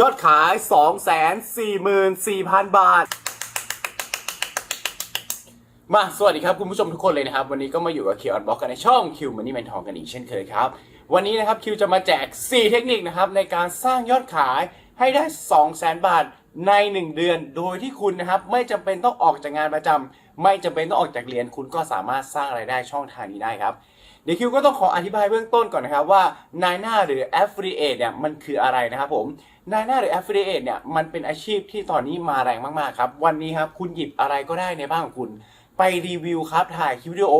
ยอดขาย 244,000 บาท มาสวัสดีครับคุณผู้ชมทุกคนเลยนะครับ วันนี้ก็มาอยู่กับคิวออนบ็อกกันในช่องคิวมันนี่แมนทองกันอีกเช่นเคยครับ วันนี้นะครับคิวจะมาแจก 4 เทคนิคนะครับ ในการสร้างยอดขายให้ได้ 200,000 บาทใน 1 เดือน โดยที่คุณนะครับ ไม่จำเป็นต้องออกจากงานประจำไม่จำเป็นต้องออกจากเรียนคุณก็สามารถสร้างรายได้ช่องทางนี้ได้ครับเดี๋ยวคิวก็ต้องขออธิบายเบื้องต้นก่อนนะครับว่านายหน้าหรือ affiliate เนี่ยมันคืออะไรนะครับผม นายหน้าหรือ affiliate เนี่ยมันเป็นอาชีพที่ตอนนี้มาแรงมากๆครับ วันนี้ครับคุณหยิบอะไรก็ได้ในบ้านของคุณ ไปรีวิวครับถ่ายคลิปวิดีโอ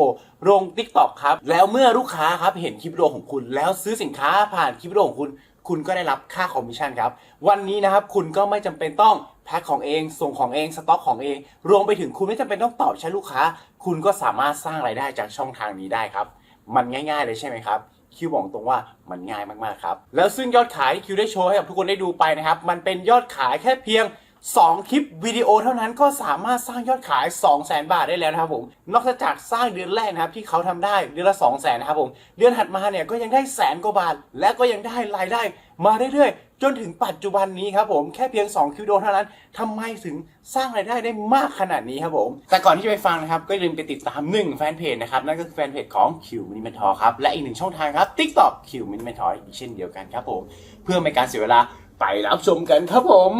ลง TikTok ครับแล้วเมื่อลูกค้าครับเห็นคลิปวิดีโอของคุณ แล้วซื้อสินค้าผ่านคลิปวิดีโอของคุณ คุณก็ได้รับค่าคอมมิชชั่นครับ วันนี้นะครับคุณก็ไม่จำเป็นต้องแพ็คของเองส่งของเองสต็อกของเอง รวมไปถึงคุณไม่จำเป็นต้องตอบใช้ลูกค้า คุณก็สามารถสร้างรายได้จากช่องทางนี้ได้ครับ มันง่าย ๆ เลยใช่ไหมครับ คิวบอกตรงว่ามันง่ายมากๆครับ แล้วซึ่งยอดขายที่คิวได้โชว์ให้กับทุกคนได้ดูไปนะครับ มันเป็นยอดขายแค่เพียง 2 คลิปวิดีโอเท่านั้นก็สามารถสร้างยอดขาย 2 0 0 0 0 0 บาทได้แล้วนะครับผม นอกจากสร้างเดือนแรกนะครับที่เขาทำได้เดือนละ 2 0 0 0 0 0นะครับผม เดือนถัดมาเนี่ยก็ยังได้แสนกว่าบาท และก็ยังได้รายได้มาเรื่อยๆจนถึงปัจจุบันนี้ครับผมแค่เพียง 2 คิวโดเท่านั้นทำไมถึงสร้างรายได้ได้มากขนาดนี้ครับผม แต่ก่อนที่จะไปฟังนะครับ ก็อย่าลืมไปติดตาม1แฟนเพจนะครับ นั่นก็คือแฟนเพจของ Q m i n i m e n t o r ครับ และอีกหนึ่งช่องทางครับ TikTok Q m i n i m e n t o r อีกเช่นเดียวกันครับผม เพื่อไม่การเสียเวลาไปรับชมกันครับผม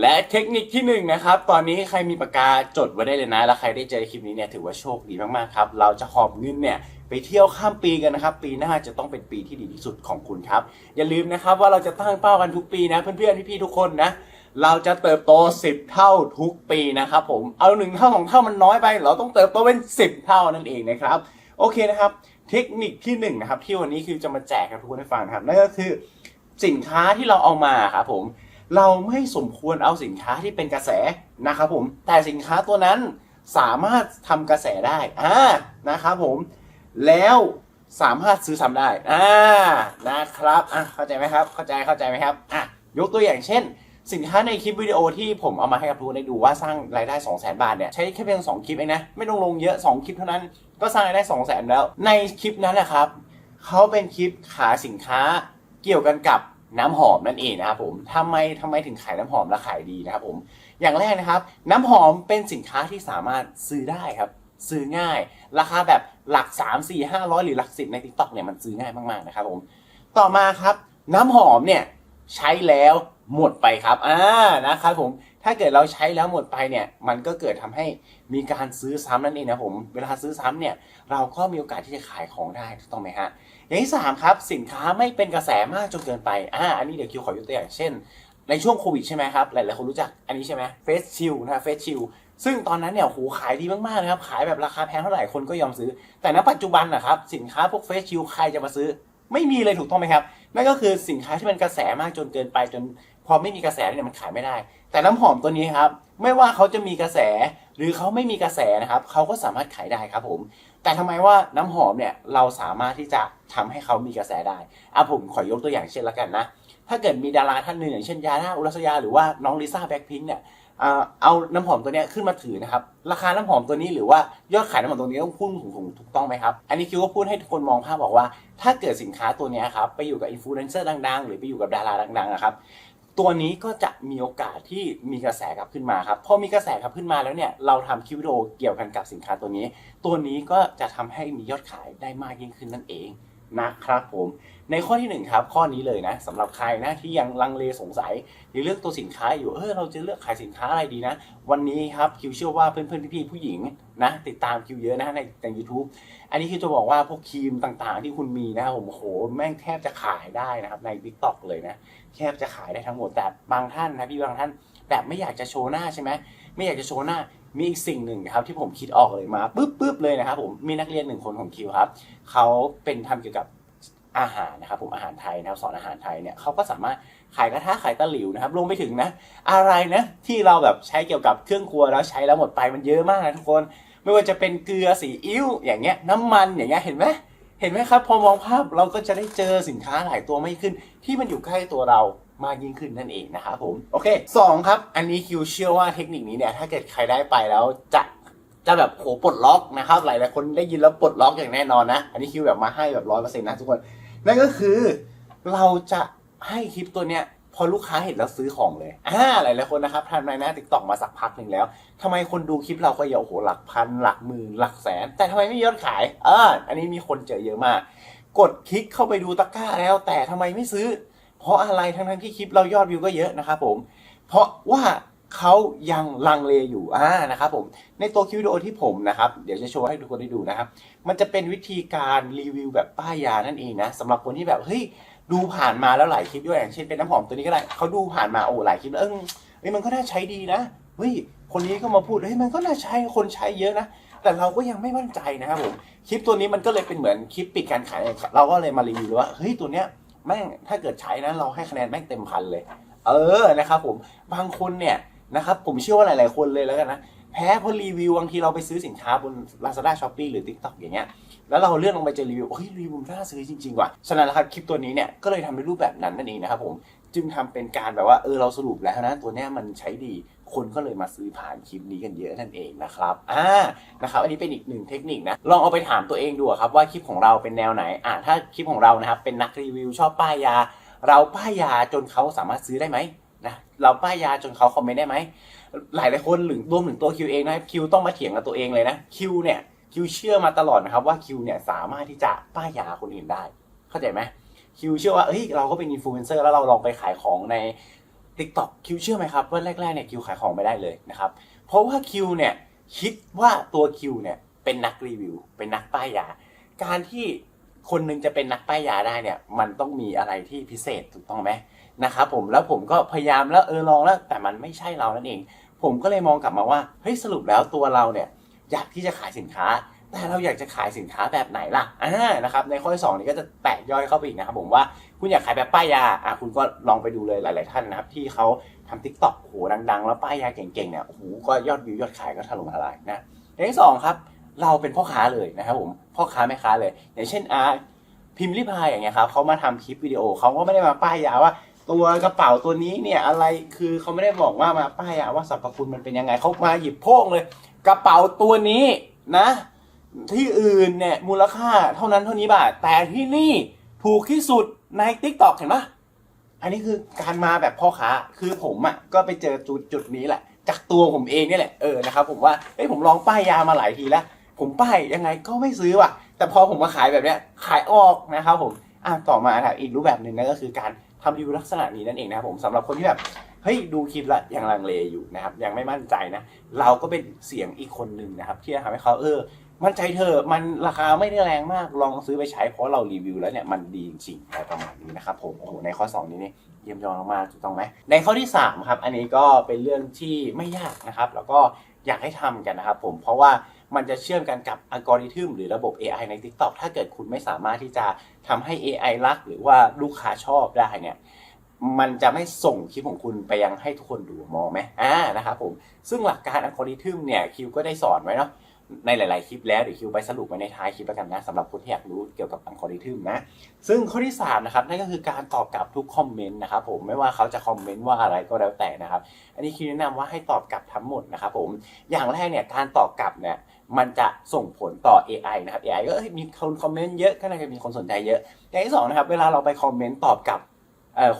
และเทคนิคที่หนึ่งนะครับ ตอนนี้ใครมีปากกาจดไว้ได้เลยนะ แล้วใครได้เจอคลิปนี้เนี่ยถือว่าโชคดีมากๆครับ เราจะหอบเงินเนี่ยไปเที่ยวข้ามปีกันนะครับ ปีหน้าจะต้องเป็นปีที่ดีที่สุดของคุณครับ อย่าลืมนะครับว่าเราจะตั้งเป้ากันทุกปีนะเพื่อนๆพี่ๆทุกคนนะ เราจะเติบโต 10 เท่าทุกปีนะครับผม เอาหนึ่งเท่าสองเท่ามันน้อยไป เราต้องเติบโตเป็น 10 เท่านั่นเองนะครับ โอเคนะครับ เทคนิคที่หนึ่งนะครับที่วันนี้คือจะมาแจกให้ทุกคนได้ฟังครับนั่นก็คือสินค้าที่เราเอามาครับผม เราไม่สมควรเอาสินค้าที่เป็นกระแสนะครับผม แต่สินค้าตัวนั้นสามารถทำกระแสได้อ่านะครับผม แล้วสามารถซื้อซ้ำได้อ่านะครับอะเข้าใจไหมครับเข้าใจเข้าใจไหมครับอะยกตัวอย่างเช่น สินค้าในคลิปวิดีโอที่ผมเอามาให้กับทุกคนได้ดูว่าสร้างรายได้ 2 0 0 0 0 0 บาทเนี่ยใช้แค่เพียง2คลิปเองนะไม่ต้องลงเยอะ 2 คลิปเท่านั้นก็สร้างรายได้ 2 0 0 0 0 0แล้ว ในคลิปนั้นนะครับเขาเป็นคลิปขายสินค้าเกี่ยวกันกับ น้ำหอมนั่นเองนะครับผมทำไมทำไมถึงขายน้ำหอมและขายดีนะครับผมอย่างแรกนะครับ น้ำหอมเป็นสินค้าที่สามารถซื้อได้ครับ ซื้อง่าย ราคาแบบหลัก 3 4 5 0 0 หรือหลักสิบใน TikTok เนี่ยมันซื้อง่ายมากๆนะครับผมต่อมาครับ น้ำหอมเนี่ยใช้แล้วหมดไปครับอ่านะครับผมถ้าเกิดเราใช้แล้วหมดไปเนี่ยมันก็เกิดทำให้มีการซื้อซ้ำนั่นเองนะผมเวลาซื้อซ้ำเนี่ยเราก็มีโอกาสที่จะขายของได้ถูกต้องไหมฮะ อย่างที่สามครับสินค้าไม่เป็นกระแสมากจนเกินไปอ่าอันนี้เดี๋ยวคิวขอยกตัวอย่างเช่น ในช่วงโควิดใช่ไหมครับหลายๆคนรู้จักอันนี้ใช่ไหมเฟสชิลนะเฟสชิลซึ่งตอนนั้นเนี่ยโหขายดีมากๆนะครับขายแบบราคาแพงเท่าไหร่คนก็ยอมซื้อ แต่ณปัจจุบันนะครับสินค้าพวกเฟสชิลใครจะมาซื้อ ไม่มีเลยถูกต้องไหมครับนั่นก็คือสินค้าที่เป็นกระแสมากจนเกินไปจนพอไม่มีกระแสเนี่ยมันขายไม่ได้ แต่น้ำหอมตัวนี้ครับไม่ว่าเขาจะมีกระแสหรือเขาไม่มีกระแสนะครับเขาก็สามารถขายได้ครับผม แต่ทำไมว่าน้ำหอมเนี่ยเราสามารถที่จะทำให้เขามีกระแสได้อะผมขอยกตัวอย่างเช่นละกันนะ ถ้าเกิดมีดาราท่านหนึ่งอย่างเช่นยาน่าอุรัสยา หรือว่าน้องลิซ่าแบ็คพิงค์เนี่ยเอาน้ำหอมตัวนี้ขึ้นมาถือนะครับ ราคาน้ำหอมตัวนี้หรือว่ายอดขายน้ำหอมตัวนี้ต้องพุ่งสูงถูกต้องไหมครับ อันนี้คิวก็พูดให้ทุกคนมองภาพบอกว่า ถ้าเกิดสินค้าตัวนี้ครับไปอยู่กับอินฟลูเอนเซอร์ดังๆ หรือไปอยู่กับดาราดังๆนะครับ ตัวนี้ก็จะมีโอกาสที่มีกระแสกลับขึ้นมาครับพอมีกระแสกลับขึ้นมาแล้วเนี่ยเราทำคลิปวิดีโอเกี่ยวกันกับสินค้าตัวนี้ ตัวนี้ก็จะทำให้มียอดขายได้มากยิ่งขึ้นนั่นเองนะครับผม ในข้อที่หนึ่งครับข้อนี้เลยนะสำหรับใครนะที่ยังลังเลสงสัยหรือเลือกตัวสินค้าอยู่เออเราจะเลือกขายสินค้าอะไรดีนะ วันนี้ครับคิวเชื่อว่าเพื่อนๆพี่ๆผู้หญิงนะติดตามคิวเยอะนะในใน YouTube อันนี้คือจะบอกว่าพวกครีมต่างๆ ที่คุณมีนะผมโหแม่งแทบจะขายได้นะครับใน t ิ k t o k เลยนะแทบจะขายได้ทั้งหมดแต่บางท่านนะพี่บางท่านแบบไม่อยากจะโชว์หน้าใช่ไหมไม่อยากจะโชว์หน้ามีอีกสิ่งหนึ่งครับที่ผมคิดออกเลยมาปุ๊บปุ๊บเลยนะครับผมมีนักเรียนหนึ่งคนของคิวครับเขาเป็นทำเกี่ยวกับ อาหารนะครับผมอาหารไทยนะครับสอนอาหารไทยเนี่ยเขาก็สามารถขายกระทะขายตะหลิวนะครับรวมไปถึงนะ อะไรนะที่เราแบบใช้เกี่ยวกับเครื่องครัวแล้วใช้แล้วหมดไปมันเยอะมากนะทุกคน ไม่ว่าจะเป็นเกลือสีอิ๊วอย่างเงี้ยน้ำมันอย่างเงี้ยเห็นไหมเห็นไหมครับ พอมองภาพเราก็จะได้เจอสินค้าหลายตัวไม่ขึ้น ที่มันอยู่ใกล้ตัวเรามากยิ่งขึ้นนั่นเองนะครับผมโอเคสองครับ อันนี้คิวเชื่อว่าเทคนิคนี้เนี่ยถ้าเกิดใครได้ไปแล้วจะจะแบบโหปลดล็อกนะครับหลายๆคนได้ยินแล้วปลดล็อกอย่างแน่นอนนะ อันนี้คิวแบบมาให้แบบร้อยเปอร์เซ็นต์นะทุกคน นั่นก็คือเราจะให้คลิปตัวเนี้ยพอลูกค้าเห็นแล้วซื้อของเลย อ่า หลายๆคนนะครับทำในหน้าติ๊กต็อกมาสักพักหนึ่งแล้วทำไมคนดูคลิปเราก็เยอะโอ้โห หลักพัน หลักหมื่น หลักแสน แต่ทำไมไม่ยอดขาย เออ อันนี้มีคนเจอเยอะมาก กดคลิกเข้าไปดูตะกร้าแล้ว แต่ทำไมไม่ซื้อ เพราะอะไรทั้งๆที่คลิปเรายอดวิวก็เยอะนะครับผม เพราะว่า เขายังลังเลอยู่อ่านะครับผมในตัวคลิปวิดีโอที่ผมนะครับเดี๋ยวจะโชว์ให้ทุกคนได้ดูนะครับ มันจะเป็นวิธีการรีวิวแบบป้ายยานั่นเองนะสำหรับคนที่แบบเฮ้ยดูผ่านมาแล้วหลายคลิปด้วยอย่างเช่นเป็นน้ำหอมตัวนี้ก็ได้เขาดูผ่านมาโอ้หลายคลิปแล้วเออเฮ้ยมันก็น่าใช้ดีนะเฮ้ยคนนี้ก็มาพูดเฮ้ยมันก็น่าใช้คนใช้เยอะนะแต่เราก็ยังไม่มั่นใจนะครับผมคลิปตัวนี้มันก็เลยเป็นเหมือนคลิปปิดการขายเราก็เลยมารีวิวว่าเฮ้ยตัวเนี้ยแม่งถ้าเกิดใช้นะเราให้คะแนนแม่งเต็มพันเลย เออนะครับผมบางคนเนี่ย นะครับผมเชื่อว่าหลาย ๆ คนเลยแล้วกันนะแพ้เพราะรีวิวบางทีเราไปซื้อสินค้าบน Lazada Shopee หรือ TikTok อย่างเงี้ยแล้วเราเลื่อนลงไปเจอรีวิวเฮ้ยรีวิวน่าซื้อจริง ๆ ว่ะฉะนั้นนะครับคลิปตัวนี้เนี่ยก็เลยทำในรูปแบบนั้นนั่นเองนะครับผมจึงทำเป็นการแบบว่าเออเราสรุปแล้วนะตัวเนี้ยมันใช้ดีคนก็เลยมาซื้อผ่านคลิปนี้กันเยอะนั่นเองนะครับอ่านะครับ อันนี้เป็นอีกหนึ่งเทคนิคนะ ลองเอาไปถามตัวเองดูครับว่าคลิปของเราเป็นแนวไหนอ่าถ้าคลิปของเรานะครับเป็นนักรีวิวชอบป้ายยา เราป้ายยาจนเขาสามารถซื้อได้ไหม นะเราป้ายยาจนเขาคอมเมนต์ได้ไหมหลายหลายคนหรือรวมถึงตัวคิวเองนะครับคิวต้องมาเถียงกับตัวเองเลยนะคิวเนี่ยคิวเชื่อมาตลอดนะครับว่าคิวเนี่ยสามารถที่จะป้ายยาคนอื่นได้ เข้าใจไหมคิวเชื่อว่าเฮ้ยเราก็เป็นอินฟลูเอนเซอร์แล้วเราลองไปขายของใน t ิ k t o k คิวเชื่อไหมครับว่าแรกๆเนี่ยคิวขายของไม่ได้เลยนะครับเพราะว่าคิวเนี่ยคิดว่าตัวคิวเนี่ยเป็นนักรีวิว เป็นนักป้ายยา การที่ คนหนึงจะเป็นนักป้ายยาได้เนี่ย มันต้องมีอะไรที่พิเศษถูกต้องไหมนะครับผมแล้วผมก็พยายามแล้วเออลองแล้วแต่มันไม่ใช่เรานั่นเอง ผมก็เลยมองกลับมาว่าเฮ้ยสรุปแล้วตัวเราเนี่ยอยากที่จะขายสินค้า แต่เราอยากจะขายสินค้าแบบไหนล่ะอ่านะครับในข้อที่สองนี้ก็จะแตกย่อยเข้าไปอีกนะครับผมว่าคุณอยากขายแบบป้ายยาอะคุณก็ลองไปดูเลยหลาย ๆ ท่านนะครับที่เขาทำทิกตอกโหดัง ๆ แล้วป้ายยาเก่ง ๆ เนี่ยโอ้โหก็ยอดวิวยอดขายก็ถล่มทลายนะอย่างที่สองครับ เราเป็นพ่อค้าเลยนะครับผมพ่อค้าแม่ค้าเลย อย่างเช่นอาพิมพ์ริพายอย่างเงี้ยครับเขามาทำคลิปวิดีโอเขาก็ไม่ได้มาป้ายยาว่า ตัวกระเป๋าตัวนี้เนี่ยอะไรคือเขาไม่ได้บอกว่ามาป้ายอะว่าสรรพคุณมันเป็นยังไงเขามาหยิบโพ่งเลย กระเป๋าตัวนี้นะ ที่อื่นเนี่ยมูลค่าเท่านั้นเท่านี้บาท แต่ที่นี่ถูกที่สุดใน t ิ k t o k เห็นปะอันนี้คือการมาแบบพ่อค้าคือผมอะ่ะก็ไปเจอจุดจุดนี้แหละ จากตัวผมเองนี่แหละเออนะครับผมว่าเฮ้ยผมลองป้ายยามาหลายทีแล้ว ผมป้ายยังไงก็ไม่ซื้อว่ะ แต่พอผมมาขายแบบเนี้ยขายออกนะครับผมอะต่อมาครับอีกรูปแบบหนึ่งนั่นก็คือการทำรีวิวลักษณะนี้นั่นเองนะครับผมสำหรับคนที่แบบเฮ้ยดูคลิปล้วยังลังเลอยู่นะครับยังไม่มั่นใจนะ เราก็เป็นเสียงอีกคนหนึ่งนะครับ ที่จะทำให้เขาเออ มั่นใจเธอมันราคาไม่ได้แรงมากลองซื้อไปใช้เพราะเรารีวิวแล้วเนี่ยมันดีจริงๆอะไรประมาณนี้นะครับผมโอ้โหในข้อ 2 นี้นี่เยี่ยมยอดมากถูกต้องไหมในข้อที่3ครับอันนี้ก็เป็นเรื่องที่ไม่ยากนะครับ แล้วก็อยากให้ทำกันนะครับผมเพราะว่า มันจะเชื่อมกันกับอัลกอริทึมหรือระบบ AI ใน TikTok ถ้าเกิดคุณไม่สามารถที่จะทำให้ AI รัก หรือว่าลูกค้าชอบได้เนี่ยมันจะไม่ส่งคลิปของคุณไปยังให้ทุกคนดูมองไหมอ่านะครับผมซึ่งหลักการอัลกอริทึมเนี่ยคิวก็ได้สอนไว้เนาะในหลาย ๆ คลิปแล้วเดี๋ยวคิวไปสรุปไว้ในท้ายคลิปแล้วกันนะสำหรับคนที่อยากรู้เกี่ยวกับอัลกอริทึมนะ ซึ่งข้อที่ 3 นะครับ นั่นก็คือการตอบกลับทุกคอมเมนต์นะครับผมไม่ว่าเขาจะคอมเมนต์ว่าอะไรก็แล้วแต่นะครับ อันนี้คิวแนะนำว่าให้ตอบกลับทั้งหมดนะครับผมอย่างแรกเนี่ยการตอบกลับเนี่ย มันจะส่งผลต่อ AI นะครับ AI ก็เอ้ยมีคนคอมเมนต์เยอะก็น่าจะมีคนสนใจเยอะ อย่างที่สองนะครับ เวลาเราไปคอมเมนต์ตอบกับ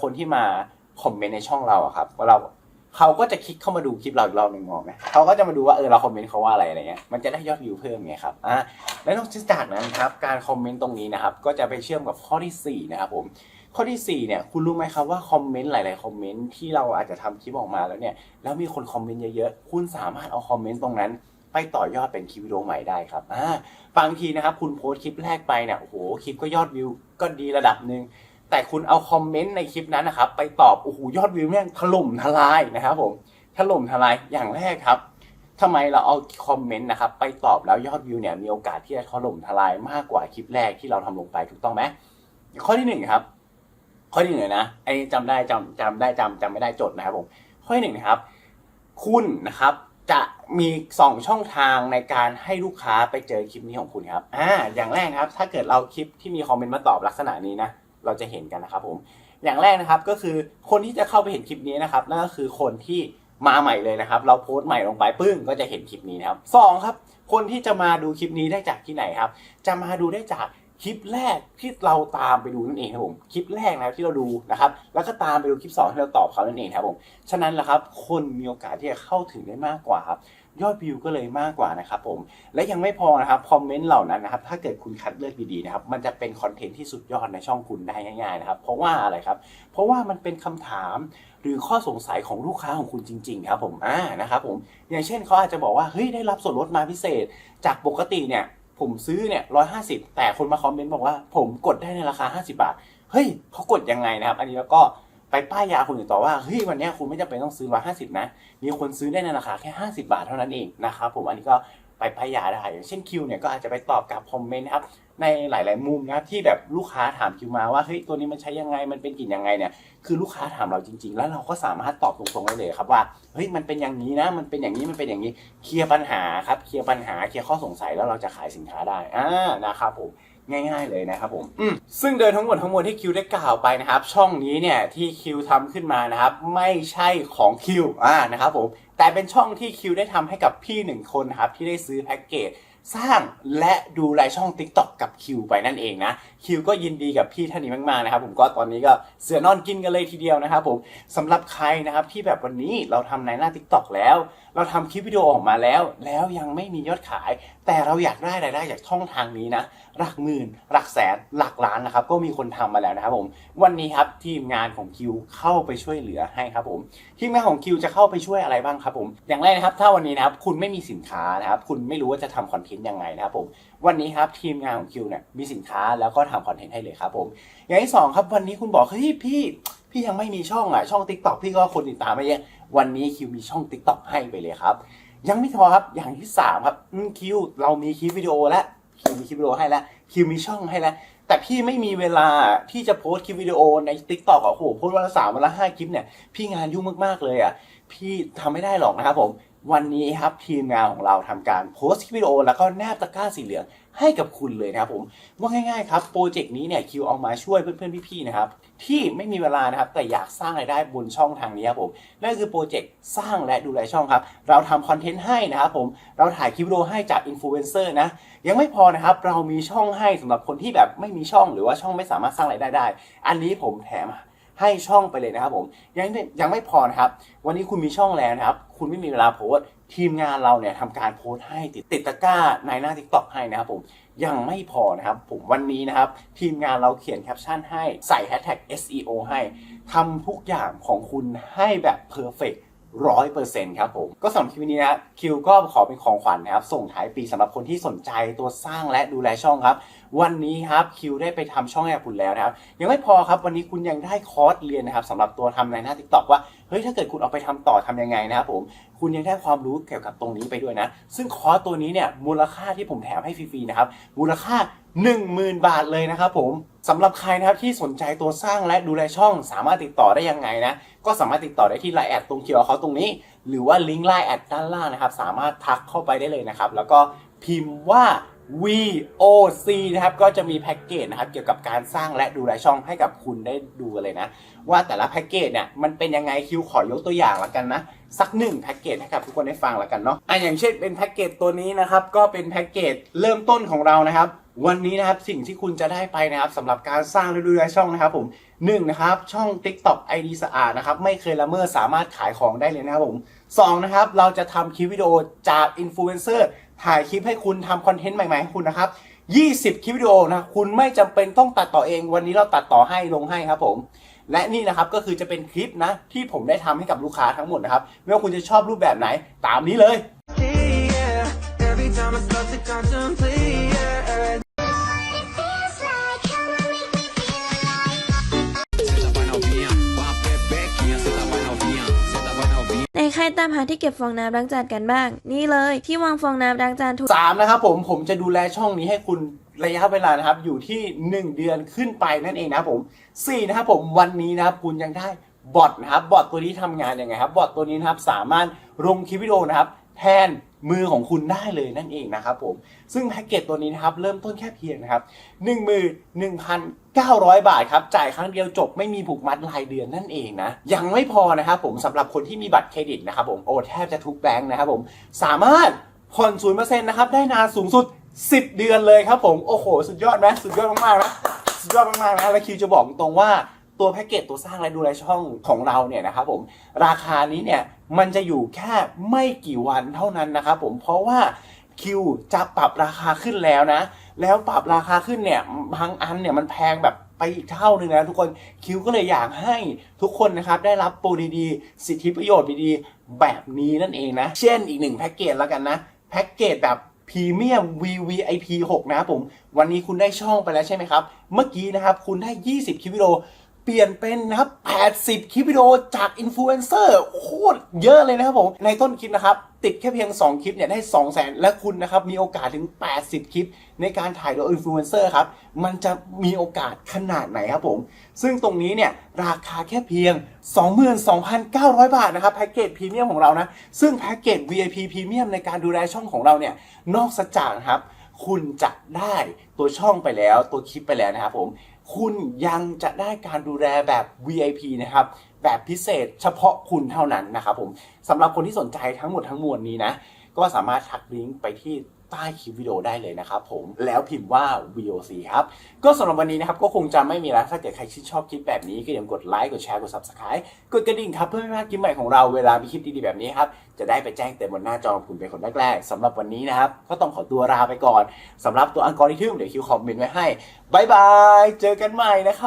คนที่มาคอมเมนต์ในช่องเราอะครับว่าเราเขาก็จะคลิกเข้ามาดูคลิปเราอีกรอบหนึ่งมองไหมเขาก็จะมาดูว่าเออเราคอมเมนต์เขาว่าอะไรอะไรเงี้ย มันจะได้ยอดวิวเพิ่มไงครับ อ่า และนอกจากนั้นครับ การคอมเมนต์ตรงนี้นะครับ ก็จะไปเชื่อมกับข้อที่สี่นะครับผม ข้อที่สี่เนี่ย คุณรู้ไหมครับว่าคอมเมนต์หลาย ๆ คอมเมนต์ที่เราอาจจะทำคลิปออกมาแล้วเนี่ย แล้วมีคนคอมเมนต์เยอะ ๆ คุณสามารถเอาคอมเมนต์ตรงนั้น ไปต่อยอดเป็นคลิปวิดีโอใหม่ได้ครับอ่าบางทีนะครับคุณโพสคลิปแรกไปเนี่ยโอ้โหคลิปก็ยอดวิวก็ดีระดับหนึ่งแต่คุณเอาคอมเมนต์ในคลิปนั้นนะครับไปตอบโอ้โหยอดวิวเนี่ยถล่มทลายนะครับผมถล่มทลายอย่างแรกครับทำไมเราเอาคอมเมนต์นะครับไปตอบแล้วยอดวิวเนี่ยมีโอกาสที่จะถล่มทลายมากกว่าคลิปแรกที่เราทำลงไปถูกต้องไหมข้อที่หนึ่งครับ ข้อที่หนึ่งเลยนะไอ้จำได้จำจำได้จำจำไม่ได้จดนะครับผมข้อที่หนึ่งนะครับ คุณนะครับ จะมีสองช่องทางในการให้ลูกค้าไปเจอคลิปนี้ของคุณครับอ่าอย่างแรกครับ ถ้าเกิดเราคลิปที่มีคอมเมนต์มาตอบลักษณะนี้นะเราจะเห็นกันนะครับผมอย่างแรกนะครับก็คือคนที่จะเข้าไปเห็นคลิปนี้นะครับนั่นก็คือคนที่มาใหม่เลยนะครับ เราโพสต์ใหม่ลงไปปึ้งก็จะเห็นคลิปนี้นะครับสองครับ คนที่จะมาดูคลิปนี้ได้จากที่ไหนครับ จะมาดูได้จาก คลิปแรกที่เราตามไปดูนั่นเองครับผมคลิปแรกนะครับที่เราดูนะครับ แล้วก็ตามไปดูคลิปสองที่เราตอบเขานั่นเองครับผมฉะนั้นแหละครับ คนมีโอกาสที่จะเข้าถึงได้มากกว่าครับยอดวิวก็เลยมากกว่านะครับผมและยังไม่พอนะครับคอมเมนต์เหล่านั้นนะครับถ้าเกิดคุณคัดเลือกดีๆนะครับมันจะเป็นคอนเทนต์ที่สุดยอดในช่องคุณได้ง่ายๆนะครับเพราะว่าอะไรครับ เพราะว่ามันเป็นคำถามหรือข้อสงสัยของลูกค้าของคุณจริง ๆ ครับผมอ่านะครับผมอย่างเช่นเขาอาจจะบอกว่าเฮ้ยได้รับส่วนลดมาพิเศษ จากปกติเนี่ย ผมซื้อเนี่ยร้อยห้าสิบแต่คนมาคอมเมนต์บอกว่า ผมกดได้ในราคาห้าสิบาท เฮ้ยเขากดยังไงนะครับ อันนี้แล้วก็ไปป้ายยาคนอื่นต่อว่าเฮ้ยวันเนี้ยคุณไม่จำเป็นต้องซื้อร้อยห้าสิบนะ มีคนซื้อได้ในราคาแค่ห้าสิบาทเท่านั้นเองนะครับผมอันนี้ก็ ไปพยยาได้อย่างเช่นคิวเนี่ยก็อาจจะไปตอบกับคอมเมนต์นะครับในหลาย ๆ มุมนะครับที่แบบลูกค้าถามคิวมาว่าเฮ้ยตัวนี้มันใช้ยังไงมันเป็นกลิ่นยังไงเนี่ยคือลูกค้าถามเราจริง ๆ แล้วเราก็สามารถตอบตรงๆได้เลยครับว่าเฮ้ยมันเป็นอย่างนี้นะมันเป็นอย่างนี้มันเป็นอย่างนี้เคลียร์ปัญหาครับเคลียร์ปัญหาเคลียร์ข้อสงสัยแล้วเราจะขายสินค้าได้อ่านะครับผม ง่าย ๆ เลยนะครับผมอืมซึ่งโดยทั้งหมดทั้งมวลที่คิวได้กล่าวไปนะครับ ช่องนี้เนี่ยที่คิวทำขึ้นมานะครับ ไม่ใช่ของคิวอ่านะครับผมแต่เป็นช่องที่คิวได้ทำให้กับพี่หนึ่งคนนะครับที่ได้ซื้อแพ็กเกจสร้างและดูรายช่อง TikTok กับคิวไปนั่นเองนะคิวก็ยินดีกับพี่ท่านนี้มากๆนะครับผมก็ตอนนี้ก็เสือนอนกินกันเลยทีเดียวนะครับผมสำหรับใครนะครับที่แบบวันนี้เราทำในหน้า TikTok แล้ว เราทำคลิปวิดีโอออกมาแล้ว แล้วยังไม่มียอดขาย แต่เราอยากได้รายได้จากช่องทางนี้นะหลักหมื่นหลักแสนหลักล้านนะครับก็มีคนทำมาแล้วนะครับผมวันนี้ครับทีมงานของคิวเข้าไปช่วยเหลือให้ครับผมทีมงานของคิวจะเข้าไปช่วยอะไรบ้างครับผม อย่างแรกนะครับ ถ้าวันนี้นะครับคุณไม่มีสินค้านะครับคุณไม่รู้ว่าจะทำคอนเทนต์ยังไงนะครับผมวันนี้ครับทีมงานของคิวเนี่ยมีสินค้าแล้วก็ทำคอนเทนต์ให้เลยครับผมอย่างที่สองครับวันนี้คุณบอกเฮ้ยพี่ พี่ยังไม่มีช่องอะช่อง t ิ k t o k พี่ก็คนติดตามไม่เยอะวันนี้คิวมีช่อง t ิ k t o k ให้ไปเลยครับ ยังไม่พอครับอย่างที่สามครับคิวเรามีคลิปวิดีโอแล้วคิวมีคลิปวิดีโอให้แล้วคิวมีช่องให้แล้วแต่พี่ไม่มีเวลาที่จะโพสคลิปวิดีโอใน t ิ k t o k อะโอ้โหโพสวันละสามวันละห้าคลิปเนี่ยพี่งานยุ่งมากๆเลยอะพี่ทำไม่ได้หรอกนะครับผม วันนี้ครับทีมงานของเราทำการโพสต์คลิปวิดีโอแล้วก็แนบตะกร้าสีเหลืองให้กับคุณเลยนะครับผมว่าง่ายๆครับโปรเจกต์นี้เนี่ยคิวเอามาช่วยเพื่อนๆพี่ๆนะครับที่ไม่มีเวลานะครับแต่อยากสร้างรายได้บนช่องทางนี้ครับผมนั่นคือโปรเจกต์สร้างและดูแลช่องครับเราทำคอนเทนต์ให้นะครับผมเราถ่ายคลิปวิดีโอให้จากอินฟลูเอนเซอร์นะยังไม่พอนะครับเรามีช่องให้สำหรับคนที่แบบไม่มีช่องหรือว่าช่องไม่สามารถสร้างรายได้ได้ อันนี้ผมแถม ให้ช่องไปเลยนะครับผมยังยังไม่พอนะครับ วันนี้คุณมีช่องแล้วนะครับ คุณไม่มีเวลาโพสทีมงานเราเนี่ยทำการโพสให้ติดติดตะกร้าในหน้า t ิ k t o k ให้นะครับผมยังไม่พอนะครับ ผมวันนี้นะครับ ทีมงานเราเขียนแคปชั่นให้ใส่แฮชแท็ก SEO ให้ทำทุกอย่างของคุณให้แบบเพอร์เฟก ร้อยเปอร์เซ็นต์ครับผม ก็สำหรับคลิปนี้นะคิวก็ขอเป็นของขวัญนะครับ ส่งท้ายปีสำหรับคนที่สนใจตัวสร้างและดูแลช่องครับ วันนี้ครับคิวได้ไปทำช่องให้กับคุณแล้วนะครับ ยังไม่พอครับวันนี้คุณยังได้คอร์สเรียนนะครับสำหรับตัวทำในหน้า TikTok ว่าเฮ้ยถ้าเกิดคุณเอาไปทำต่อทำยังไงนะครับผมคุณยังได้ความรู้เกี่ยวกับตรงนี้ไปด้วยนะ ซึ่งคอร์สตัวนี้เนี่ยมูลค่าที่ผมแถมให้ฟรีๆนะครับมูลค่า 10,000 บาทเลยนะครับผมสำหรับใครนะครับที่สนใจตัวสร้างและดูแลช่อง สามารถติดต่อได้ยังไงนะ ก็สามารถติดต่อได้ที่ไลน์แอดตรงเขียวเขาตรงนี้ หรือว่าลิงก์ไลน์แอดด้านล่างนะครับ สามารถทักเข้าไปได้เลยนะครับ แล้วก็พิมพ์ว่า VOC นะครับก็จะมีแพ็กเกจนะครับเกี่ยวกับการสร้างและดูแลช่องให้กับคุณได้ดูเลยนะ ว่าแต่ละแพ็กเกจเนี่ยมันเป็นยังไงคิวขอยกตัวอย่างละกันนะ สักหนึ่งแพ็กเกจให้กับทุกคนได้ฟังละกันเนาะอะอย่างเช่นเป็นแพ็กเกจตัวนี้นะครับ ก็เป็นแพ็กเกจเริ่มต้นของเรานะครับ วันนี้นะครับสิ่งที่คุณจะได้ไปนะครับสำหรับการสร้างและดูแลช่องนะครับผมหนึ่งนะครับช่อง TikTok ID สะอาดนะครับไม่เคยละเมิดสามารถขายของได้เลยนะครับผมสองนะครับเราจะทำคลิปวิดีโอจากอินฟลูเอนเซอร์ถ่ายคลิปให้คุณทำคอนเทนต์ใหม่ๆให้คุณนะครับ 20 คลิปวิดีโอนะคุณไม่จำเป็นต้องตัดต่อเอง วันนี้เราตัดต่อให้ลงให้ครับผมและนี่นะครับก็คือจะเป็นคลิปนะที่ผมได้ทำให้กับลูกค้าทั้งหมดนะครับไม่ว่าคุณจะชอบรูปแบบไหนตามนี้เลย รตามหาที่เก็บฟองน้ำล้างจานกันบ้าง นี่เลยที่วางฟองน้ำล้างจานถูกสามนะครับผมผมจะดูแลช่องนี้ให้คุณระยะเวลานะครับอยู่ที่ 1 เดือนขึ้นไปนั่นเองนะครับผมสี่นะครับผมวันนี้นะครับคุณยังได้บอทนะครับบอทตัวนี้ทำงานยังไงครับบอทตัวนี้นะครับสามารถลงคลิปวิดีโอนะครับแทน มือของคุณได้เลยนั่นเองนะครับผม ซึ่งแพ็กเกจตัวนี้นะครับเริ่มต้นแค่เพียงนะครับ11,900 บาทครับจ่ายครั้งเดียวจบไม่มีผูกมัดรายเดือนนั่นเองนะ ยังไม่พอนะครับผมสำหรับคนที่มีบัตรเครดิตนะครับผมโอ้แทบจะทุกแบงค์นะครับผมสามารถผ่อนศูนย์เปอร์เซ็นต์นะครับได้นานสูงสุด 10 เดือนเลยครับผมโอ้โห สุดยอดไหมสุดยอดมากๆนะสุดยอดมากๆนะแล้วคิวจะบอกตรงว่า ตัวแพ็กเกจตัวสร้างและดูแลช่องของเราเนี่ยนะครับผมราคานี้เนี่ยมันจะอยู่แค่ไม่กี่วันเท่านั้นนะครับผมเพราะว่าคิวจะปรับราคาขึ้นแล้วนะ แล้วปรับราคาขึ้นเนี่ยบางอันเนี่ยมันแพงแบบไปอีกเท่าหนึงนะทุกคนคิวก็เลยอยากให้ทุกคนนะครับได้รับโปรดีๆ สิทธิประโยชน์ดีๆ แบบนี้นั่นเองนะ เช่นอีกหนึ่งแพ็กเกจแล้วกันนะแพ็กเกจแบบพรีเมียม VVIP 6 นะครับผม วันนี้คุณได้ช่องไปแล้วใช่ไหมครับ เมื่อกี้นะครับ คุณได้ 20 คลิปวิดีโอ เปลี่ยนเป็นนะครับ 80 คลิปวิดีโอจากอินฟลูเอนเซอร์โคตรเยอะเลยนะครับผม ในต้นคลิปนะครับ ติดแค่เพียง 2 คลิปเนี่ยได้ 2 0 0 0 0 0 และคุณนะครับ มีโอกาสถึง 80 คลิป ในการถ่ายโดยอินฟลูเอนเซอร์ครับ มันจะมีโอกาสขนาดไหนครับผม ซึ่งตรงนี้เนี่ย ราคาแค่เพียง 22,900 บาทนะครับ แพ็กเกจพรีเมียมของเรานะ ซึ่งแพ็กเกจ VIP พรีเมียมในการดูแลช่องของเราเนี่ยนอกจากครับ คุณจะได้ตัวช่องไปแล้วตัวคลิปไปแล้วนะครับผม คุณยังจะได้การดูแลแบบ VIP นะครับแบบพิเศษเฉพาะคุณเท่านั้นนะครับผมสำหรับคนที่สนใจทั้งหมดทั้งมวลนี้นะ ก็สามารถทักลิงก์ไปที่ ใต้คลิปวิดีโอได้เลยนะครับผมแล้วพิมพ์ว่า VOC ครับก็สำหรับวันนี้นะครับก็คงจะไม่มีแล้วถ้าเกิดใครชื่นชอบคลิปแบบนี้ก็อย่าลืมกดไลค์กดแชร์กด Subscribe กดกระดิ่งครับเพื่อไม่พลาดคลิปใหม่ของเราเวลามีคลิปดีๆแบบนี้ครับจะได้ไปแจ้งเตือนบนหน้าจอคุณเป็นคนแรกๆสำหรับวันนี้นะครับก็ต้องขอตัวลาไปก่อนสำหรับตัวอัลกอริทึมเดี๋ยวคิวคอมเมนต์ไว้ให้บายบายเจอกันใหม่นะครับ